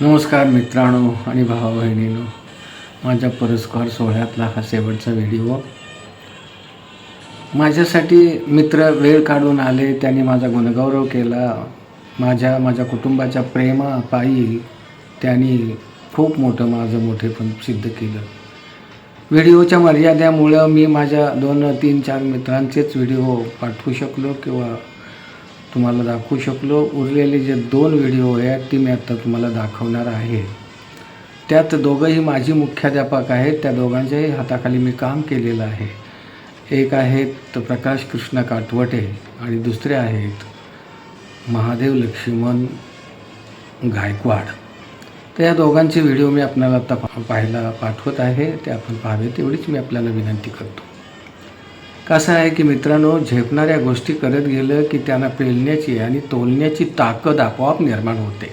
नमस्कार मित्रांनो आणि भावा बहिणींनो माझ्या पुरस्कार सोहळ्यातला हा शेवटचा व्हिडिओ. माझ्यासाठी मित्र वेळ काढून आले त्यांनी माझा गुणगौरव केला. माझ्या माझ्या कुटुंबाच्या प्रेमापायी त्यांनी खूप मोठं माझं मोठेपण सिद्ध केलं. व्हिडिओच्या मर्यादेमुळं मी माझ्या दोन तीन चार मित्रांचेच व्हिडिओ पाठवू शकलो किंवा तुम्हाला दाखवू शकलो. उरलेले जे दोन व्हिडिओ आहेत ती मी आत्ता तुम्हाला दाखवणार आहे. त्यात दोघंही माझी मुख्याध्यापक आहेत. त्या दोघांच्याही हाताखाली मी काम केलेलं आहे. एक आहेत प्रकाश कृष्ण काटवटे आणि दुसरे आहेत महादेव लक्ष्मण गायकवाड. तर या दोघांचे व्हिडिओ मी आपल्याला आत्ता पा पाहायला पाठवत आहे. ते आपण पाहावे तेवढीच मी आपल्याला विनंती करतो. कसं आहे की मित्रांनो झेपणाऱ्या गोष्टी करत गेलं की त्यांना पेलण्याची आणि तोलण्याची ताकद आपोआप निर्माण होते.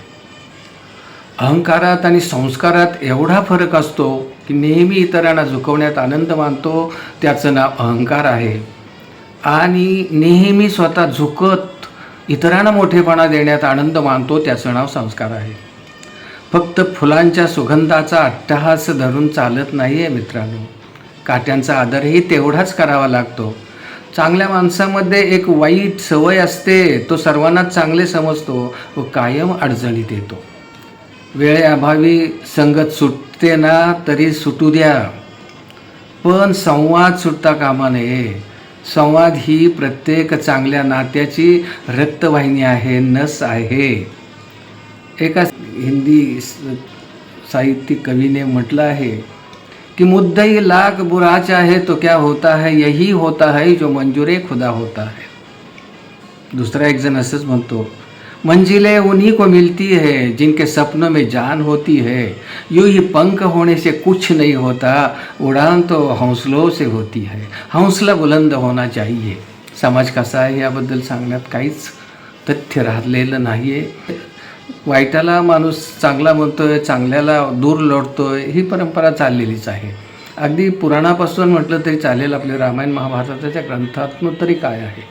अहंकारात आणि संस्कारात एवढा फरक असतो की नेहमी इतरांना झुकवण्यात आनंद मानतो त्याचं नाव अहंकार आहे. आणि नेहमी स्वतः झुकत इतरांना मोठेपणा देण्यात आनंद मानतो त्याचं नाव संस्कार आहे. फक्त फुलांच्या सुगंधाचा अट्टहास धरून चालत नाही आहे मित्रांनो. काट्यांचा आदरही तेवढाच करावा लागतो. चांगल्या माणसामध्ये एक वाईट सवय असते तो सर्वांनाच चांगले समजतो व कायम अडचणीत येतो. वेळेअभावी संगत सुटते ना तरी सुटू द्या. पण संवाद सुटता कामा नये. संवाद ही प्रत्येक चांगल्या नात्याची रक्तवाहिनी आहे नस आहे. एका हिंदी साहित्यिक कवीने म्हटलं आहे कि मुद्दई लाख बुरा चाहे तो क्या होता है? यही होता है जो मंजूरे खुदा होता है। दूसरा एक जण असंच म्हणतो मंजिलें उन्हीं को मिलती है जिनके सपनों में जान होती है। यूँ ही पंख होने से कुछ नहीं होता, उड़ान तो हौसलों से होती है। हौसला बुलंद होना चाहिए। समाज कसा आहे याबद्दल सांगण्यात काहीच तथ्य राहिलेलं नाही आहे वाईटाला माणूस चांगला म्हणतोय चांगल्याला दूर लोटतोय ही परंपरा चाललेलीच आहे. अगदी पुराणापासून म्हटलं तरी चालेल आपले रामायण महाभारताच्या ग्रंथातून तरी काय आहे?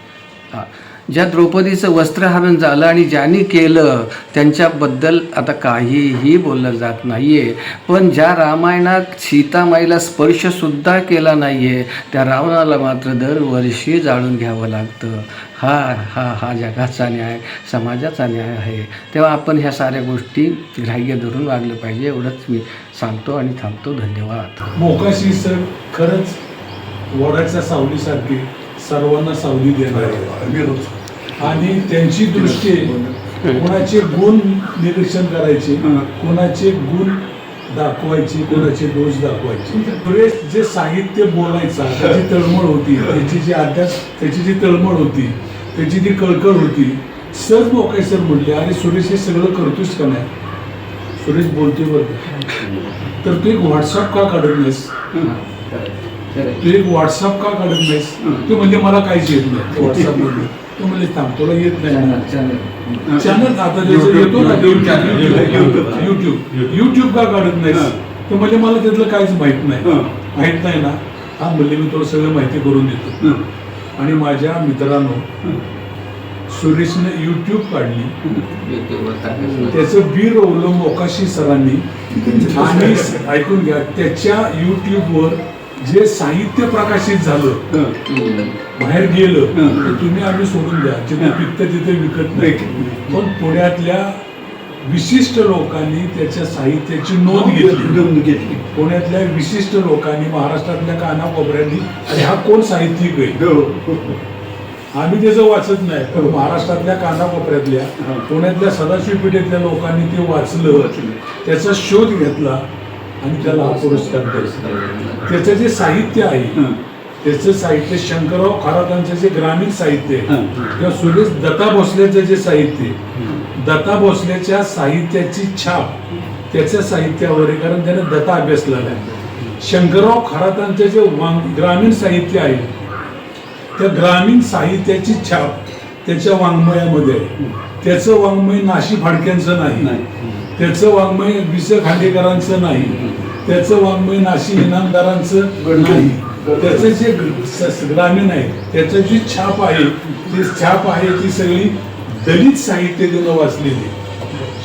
हां. ज्या द्रौपदीचं वस्त्रहरण झालं आणि ज्यांनी केलं त्यांच्याबद्दल आता काहीही बोललं जात नाही आहे पण ज्या रामायणात सीतामाईला स्पर्शसुद्धा केला नाही आहे त्या रावणाला मात्र दरवर्षी जाळून घ्यावं लागतं. हा हा हा जगाचा न्याय समाजाचा न्याय आहे. तेव्हा आपण ह्या साऱ्या गोष्टी ग्राह्य धरून वागलं पाहिजे एवढंच मी सांगतो आणि थांबतो. धन्यवाद. मोकाशी सर खरंच वडाच्या सावलीसारखी सर्वांना सावली देणार आणि त्यांची दृष्टी कोणाचे गुण निरीक्षण करायचे कोणाचे गुण दाखवायचे कोणाचे दोष दाखवायचे. सुरेश जे साहित्य बोलायचा त्याची तळमळ होती त्याची जी अध्यास त्याची जी तळमळ होती त्याची जी कळकळ होती सहज मोकाय सर म्हटले अरे सुरेश हे सगळं करतोस का नाही? सुरेश बोलतोय बरं? तर तू एक व्हॉट्सअप का काढत नाहीस? तू एक व्हॉट्सअप का काढत नाहीस तू म्हणजे मला काहीच येत नाही. व्हॉट्सअपमध्ये तू म्हणजे थांब तुला येत नाही. चॅनल आता येतो ना युट्यूब युट्यूब का काढत नाहीस तर म्हणजे मला त्यातलं काहीच माहीत नाही. माहीत नाही ना? हा म्हणजे मी तुला सगळं माहिती करून देतो. आणि माझ्या मित्रांनो सुरेशने युट्यूब काढली. त्याचं बी रोवलं मोकाशी सरांनी आणि ऐकून घ्या त्याच्या युट्यूबवर जे साहित्य प्रकाशित झालं बाहेर गेलं तर तुम्ही आम्ही सोडून द्या जिथे पिकतं तिथे विकत नाही. पण पुण्यातल्या विशिष्ट लोकांनी त्याच्या साहित्याची नोंद घेतली. पुण्यातल्या विशिष्ट लोकांनी महाराष्ट्रातल्या कानाकोपऱ्यांनी अरे हा कोण साहित्यिक आहे? आम्ही त्याचं वाचत नाही पण महाराष्ट्रातल्या कानाकोपऱ्यातल्या पुण्यातल्या सदाशिव पेठेतल्या लोकांनी ते वाचलं. त्याचा शोध घेतला आणि त्याला हा पुरस्कार दिला त्याचं जे साहित्य आहे त्याचं साहित्य शंकरराव खरातांचं जे ग्रामीण साहित्य आहे किंवा सुरेश दत्ता भोसलेचं जे साहित्य दत्ता भोसलेच्या साहित्याची छाप त्याच्या साहित्यावर आहे कारण त्याने दत्ता अभ्यासलेला आहे शंकरराव खरातांचं जे ग्रामीण साहित्य आहे त्या ग्रामीण साहित्याची छाप त्याच्या वाङ्मयामध्ये आहे. त्याचं वाङ्मय नाशी फाडक्यांचं नाही. त्याचं वाङ्मय विस खांडेकरांचं नाही. त्याचं वाङ्मय नाशी इनामदारांचं नाही. त्याचं जे ग्रामीण आहे त्याचं जी छाप आहे ती छाप आहे ती सगळी दलित साहित्य त्यानं वाचलेली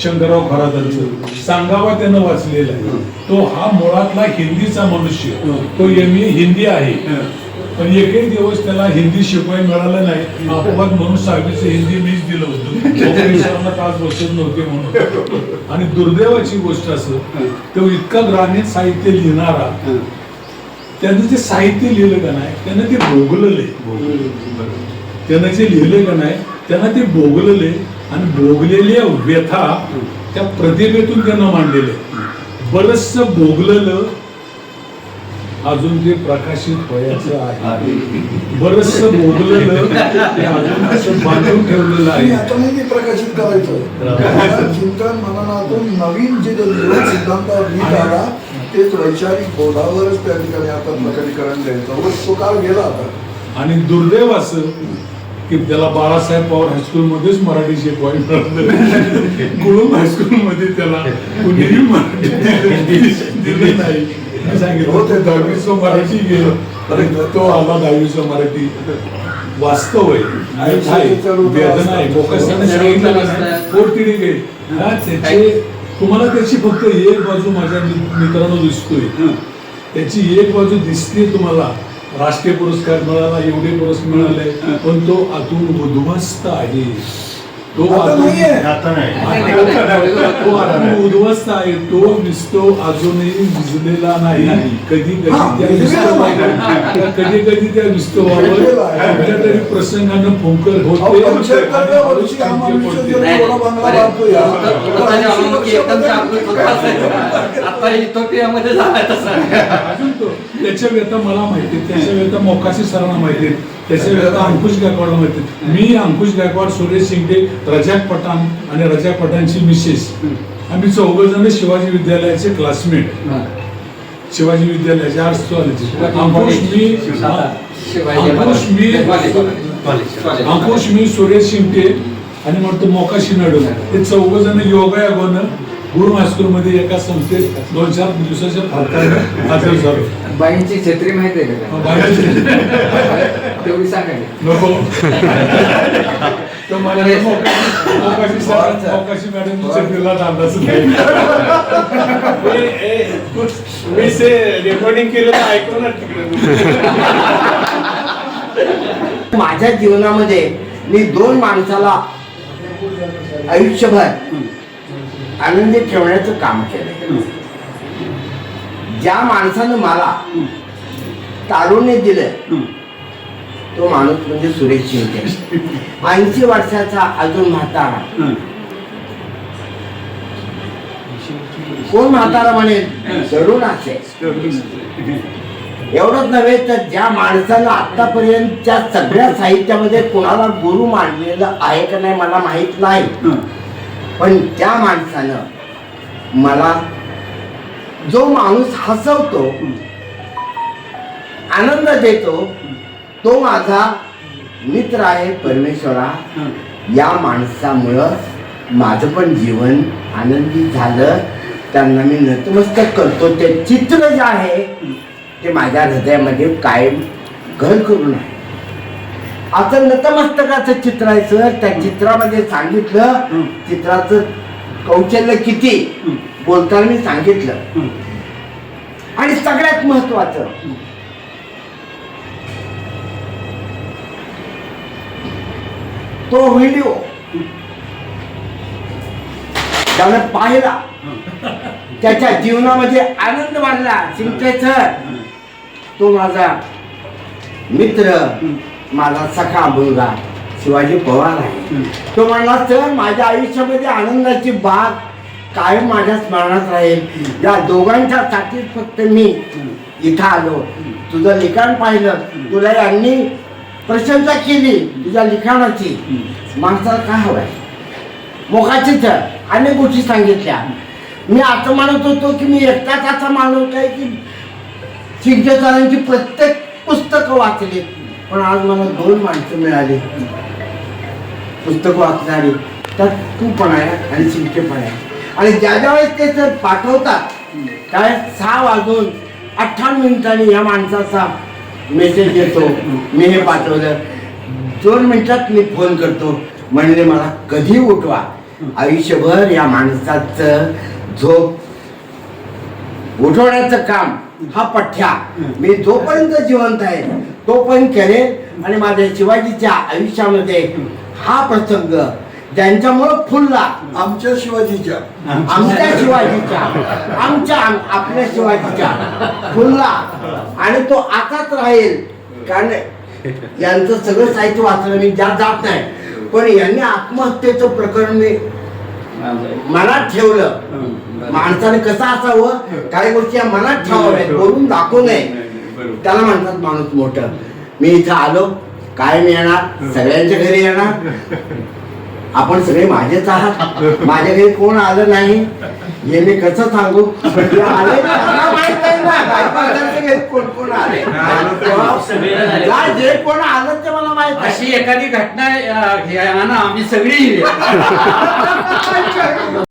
शंकरराव खरातांचं. सांगावा त्यानं वाचलेला आहे. तो हा मुळातला हिंदीचा मनुष्य. तो एम ए हिंदी आहे. पण एकही दिवस त्याला हिंदी शिकवायला मिळालं नाही. अपवाद म्हणून सहावीचं हिंदी मीच दिलं होतं. कोकणेश्वरांना तास बसत नव्हते म्हणून. आणि दुर्दैवाची गोष्ट असं तो इतका ग्रामीण साहित्य लिहिणारा त्यानं जे साहित्य लिहिलं का नाही त्यानं ते भोगलेलं. त्यानं जे लिहिलं का नाही त्यांना ते भोगलेले. आणि भोगलेल्या व्यथा त्या प्रतिभेतून त्यांना मांडलेले बरचसं भोगलेलं अजून ते प्रकाशित व्हायचं आहे बरचस भोगलेलं ते अजून असं बांधून ठेवलेलं आहे. आता नाही ते प्रकाशित करायचं चिंतन मननातून नवीन जे सिद्धांत नीट आला तेच वैचारिक बोधावरच त्या ठिकाणी आता प्रकटीकरण द्यायचं. व तो काळ गेला आता. आणि दुर्दैव असं की त्याला बाळासाहेब पवार हायस्कूलमध्येच मराठी शिकवायला मिळालं. कुळूम हायस्कूलमध्ये त्याला कुणीही मराठी दिलं नाही. मी सांगितलं ते मराठी गेलं तर तो आला दहावीचं मराठी वास्तव आहे दुःख आहे, वेदना आहे लोकांना सांगितलं का नाही? पोटतिडी गेली. हा, त्याचे तुम्हाला त्याची फक्त एक बाजू माझ्या मित्रांनो दिसतोय. त्याची एक बाजू दिसते तुम्हाला. राष्ट्रीय पुरस्कार मिळाला एवढे पुरस्कार मिळाले पण तो आतून उद्ध्वस्त आहे. तो आता आतून- नाहीये. आता नाही तो आतून उद्ध्वस्त आहे तो दिसतो अजूनही विजलेला नाही कधी कधी त्या कधी कधी त्या विस्तवावर. कुठल्या तरी प्रसंगानं फुंकर होते हा अजून तो त्याच्या व्यथा मला माहिती त्याच्या व्यथा मोकाशी सरांना माहिती त्याच्या व्यथा अंकुश गायकवाडला माहिती. मी अंकुश गायकवाड सुरेश शिंदे रजाक पठाण आणि रजाक पठाणची मिसेस. आम्ही चौघ जण शिवाजी विद्यालयाचे क्लासमेट शिवाजी विद्यालयाचे आर्ट्स कॉलेज अंकुश मी अंकुश मी अंकुश मी सुरेश शिंदे आणि म्हणतो मोकाशी मॅडम हे. चौघ जण योगायोगानं गुरु हायस्कूल मध्ये एका संस्थेत दोन चार दिवसाच्या फरकाने हजर झालो. बाईंची छत्री माहिती आहे का? तेवढी सांगायला नको. तो मला मोकाशी मोकाशी सर मोकाशी मॅडम चक्रीला अंदाज नाही. मी ते रेकॉर्डिंग केलं तर ऐकून माझ्या जीवनामध्ये मी दोन माणसाला आयुष्यभर आनंदी ठेवण्याचं काम केलं. ज्या माणसानं मला तारुण्य दिलं तो माणूस म्हणजे सुरेश शिंदे. ऐंशी वर्षाचा अजून म्हातारा. कोण म्हातारा म्हणेल तरुण असेल एवढंच नव्हे तर ज्या माणसानं आतापर्यंतच्या सगळ्या साहित्यामध्ये कोणाला गुरु मानलेलं आहे का नाही मला माहीत नाही. पण त्या माणसानं मला जो माणूस हसवतो आनंद देतो तो माझा मित्र आहे परमेश्वरा. या माणसामुळं माझं पण जीवन आनंदी झालं. त्यांना मी नतमस्तक करतो. ते चित्र जे आहे ते माझ्या हृदयामध्ये कायम घर करून आहे. आता नतमस्तकाचं चित्र आहे सर. त्या चित्रामध्ये सांगितलं चित्राचं कौशल्य किती? बोलताना मी सांगितलं. आणि सगळ्यात महत्वाचं तो व्हिडिओ त्यानं पाहिला त्याच्या जीवनामध्ये आनंद वाढला चिंते सर तो माझा मित्र. माझा सखा मुलगा शिवाजी पवार आहे. तो म्हणला सर माझ्या आयुष्यामध्ये आनंदाची बाग कायम माझ्या स्मरणात राहील. या दोघांच्या साठीच फक्त मी इथं आलो. तुझं लिखाण पाहिलं. तुला यांनी प्रशंसा केली. तुझ्या लिखाणाची. माणसाला काय हवंय? मोकाची तर. अनेक गोष्टी सांगितल्या. मी असं म्हणत होतो की मी एकटाच असा माणूस आहे की शिंकेसरांची प्रत्येक पुस्तकं वाचली पण आज मला दोन माणसं मिळाली. पुस्तकं वाचणारी. तर तू पण आहे आणि शिंके पण आहे. आणि ज्या ज्या वेळेस ते सर पाठवतात काय सहा वाजून अठ्ठावन्न मिनिटांनी या माणसाचा मेसेज येतो. मी हे पाठवलं. दोन मिनिटात मी फोन करतो. म्हणजे मला कधी उठवा? आयुष्यभर या माणसाचं झोप. उठवण्याचं काम हा पठ्या मी जोपर्यंत जिवंत आहे तोपर्यंत करेल आणि माझ्या शिवाजीच्या आयुष्यामध्ये हा प्रसंग ज्यांच्यामुळं फुलला. आमच्या शिवाजीच्या. आमच्या शिवाजीच्या. आमच्या आम- आपल्या शिवाजीच्या. फुलला. आणि तो आताच राहील. कारण यांचं सगळं साहित्य वाचलं मी ज्यात जात नाही. पण यांनी आत्महत्येचं प्रकरण मी मनात ठेवलं. माणसाने कसं असावं? काही गोष्टी या मनात ठेवाव्यात बोलून दाखवू नये. त्याला म्हणतात माणूस मोठ. मी इथं आलो काय मी येणार सगळ्यांच्या घरी येणार. आपण सगळे माझेच आहात. माझ्या घरी कोण आलं नाही? हे मी कसं सांगू? जे आले त्यांना माहीत आहे ना, घरी कोण कोण आले? जा, जे कोण आलं ते मला माहीत आहे. अशी एखादी घटना अं, हे आणा आम्ही सगळी.